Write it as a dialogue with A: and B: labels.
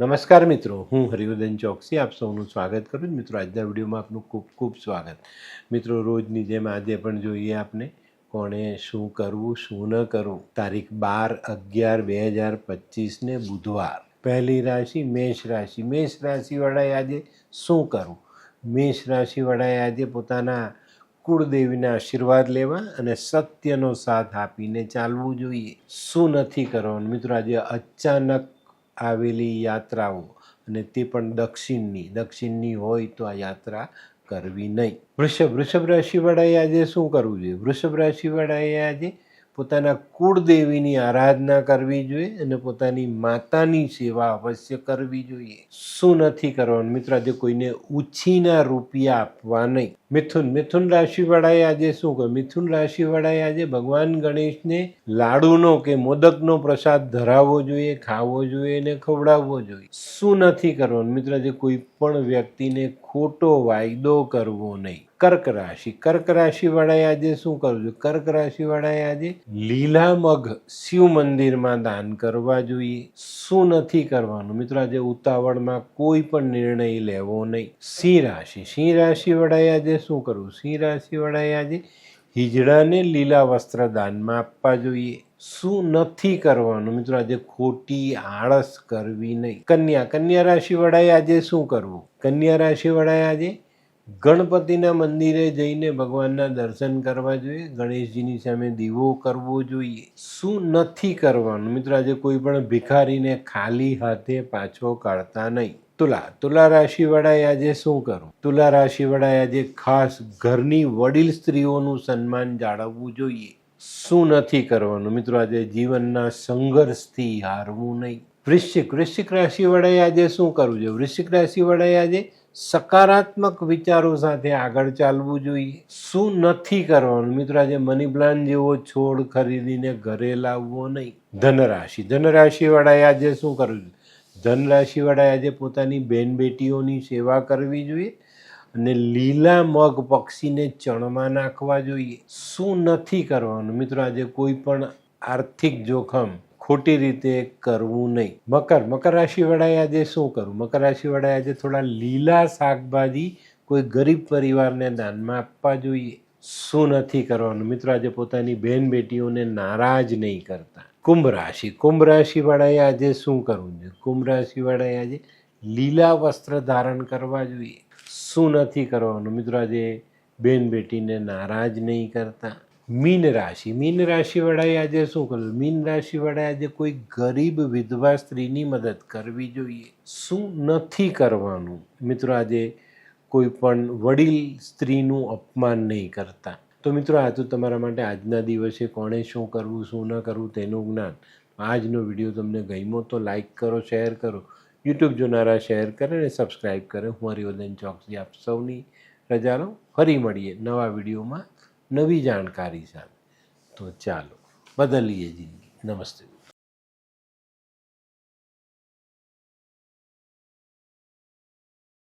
A: નમસ્કાર મિત્રો, હું હરિવર્ધન ચોકસી, આપ સૌનું સ્વાગત કરું છું. મિત્રો, આજના વિડીયોમાં આપનું ખૂબ ખૂબ સ્વાગત. મિત્રો, રોજની જેમ આજે પણ જોઈએ આપને કોણે શું કરવું, શું ન કરવું. તારીખ બાર અગિયાર બે હજાર પચીસને બુધવાર. પહેલી રાશિ મેષ રાશિ. મેષ રાશિવાળાએ આજે શું કરવું? મેષ રાશિવાળાએ આજે પોતાના કુળદેવીના આશીર્વાદ લેવા અને સત્યનો સાથ આપીને ચાલવું જોઈએ. શું નથી કરવાનું? મિત્રો, આજે અચાનક આવેલી યાત્રાઓ અને તે પણ દક્ષિણની દક્ષિણની હોય તો આ યાત્રા કરવી નહીં. વૃષભ વૃષભ રાશિવાળાએ આજે શું કરવું જોઈએ? વૃષભ રાશિવાળાએ આજે પોતાના કુળદેવીની આરાધના કરવી જોઈએ અને પોતાની માતાની સેવા અવશ્ય કરવી જોઈએ. શું નથી કરવાનું? મિત્રો, આજે કોઈને ઉછીના રૂપિયા આપવા નહીં. મિથુન મિથુન રાશિવાળાએ આજે શું કહ્યું? મિથુન રાશિવાળાએ આજે ભગવાન ગણેશને લાડુનો કે મોદકનો પ્રસાદ ધરાવવો જોઈએ, ખાવો જોઈએ અને ખવડાવવો જોઈએ. શું નથી કરવાનું? મિત્રો, આજે કોઈ પણ વ્યક્તિને ખોટો વાયદો કરવો નહીં. કર્ક રાશિ. કર્ક રાશિવાળાએ આજે શું કરવું જોઈએ કર્ક રાશિવાળાએ આજે લીલા મગ શિવ મંદિરમાં દાન કરવા જોઈએ. શું નથી કરવાનું? મિત્રો, આજે ઉતાવળમાં કોઈ પણ નિર્ણય લેવો નહીં. સિંહ રાશિ. સિંહ રાશિવાળાએ આજે શું કરવું? સિંહ રાશિવાળાએ આજે હિજડાને લીલા વસ્ત્ર દાનમાં આપવા જોઈએ. શું નથી કરવાનું? મિત્રો, આજે ખોટી આળસ કરવી નહીં. કન્યા. કન્યા રાશિ વડાએ આજે શું કરવું? કન્યા રાશિ વડાએ આજે ગણપતિના મંદિરે જઈને ભગવાનના દર્શન કરવા જોઈએ, ગણેશજીની સામે દીવો કરવો જોઈએ. શું નથી કરવાનું? મિત્રો, આજે કોઈ પણ ભિખારીને ખાલી હાથે પાછો કાઢતા નહીં. તુલા તુલા રાશિવાળાએ આજે શું કરવું? તુલા રાશિવાળાએ આજે ખાસ ઘરની વડીલ સ્ત્રીઓનું સન્માન જાળવવું જોઈએ. શું નથી કરવાનું? મિત્રો, આજે જીવનના સંઘર્ષથી હારવું નહીં. વૃશ્ચિક વૃશ્ચિક રાશિવાળાએ આજે શું કરવું જોઈએ? વૃશ્ચિક રાશિવાળાએ આજે સકારાત્મક વિચારો સાથે આગળ ચાલવું જોઈએ. શું નથી કરવાનું? મિત્રો, આજે મની પ્લાન્ટ જેવો છોડ ખરીદીને ઘરે લાવવો નહીં. ધનરાશિ. ધનરાશિવાળાએ આજે શું કરવું જોઈએ ધનરાશિવાળાએ આજે પોતાની બેન બેટીઓની સેવા કરવી જોઈએ અને લીલા મગ પક્ષીને ચણમાં નાખવા જોઈએ. શું નથી કરવાનું? મિત્રો, આજે કોઈ પણ આર્થિક જોખમ ખોટી રીતે કરવું નહીં. મકર મકર રાશિવાળાએ આજે શું કરવું મકર રાશિવાળાએ આજે થોડા લીલા શાકભાજી કોઈ ગરીબ પરિવારને દાનમાં આપવા જોઈએ. શું નથી કરવાનું? મિત્રો, આજે પોતાની બહેન બેટીઓને નારાજ નહીં કરતા. કુંભ રાશિ. કુંભ રાશિવાળાએ આજે શું કરવું જોઈએ? કુંભ રાશિવાળાએ આજે લીલા વસ્ત્ર ધારણ કરવા જોઈએ. શું નથી કરવાનું? મિત્રો, આજે બેન બેટીને નારાજ નહીં કરતા. મીન રાશિ. મીન રાશિવાળાએ આજે શું કરવું મીન રાશિવાળાએ આજે કોઈ ગરીબ વિધવા સ્ત્રીની મદદ કરવી જોઈએ. શું નથી કરવાનું? મિત્રો, આજે કોઈ પણ વડીલ સ્ત્રીનું અપમાન નહીં કરતા. તો મિત્રો, આ તો તમારા માટે આજના દિવસે કોણે શું કરવું, શું ન કરવું તેનું જ્ઞાન. આજનો વીડિયો તમને ગમ્યો તો લાઇક કરો, શેર કરો. યુટ્યુબ જોનારા શેર કરે અને સબસ્ક્રાઈબ કરે. હું હરિવર્ધન ચોકસી આપ સૌની રજા લો ફરી મળીએ નવા વિડીયોમાં. નવી જાણકારી સામે. તો ચાલો બદલીએ જિંદગી. નમસ્તે.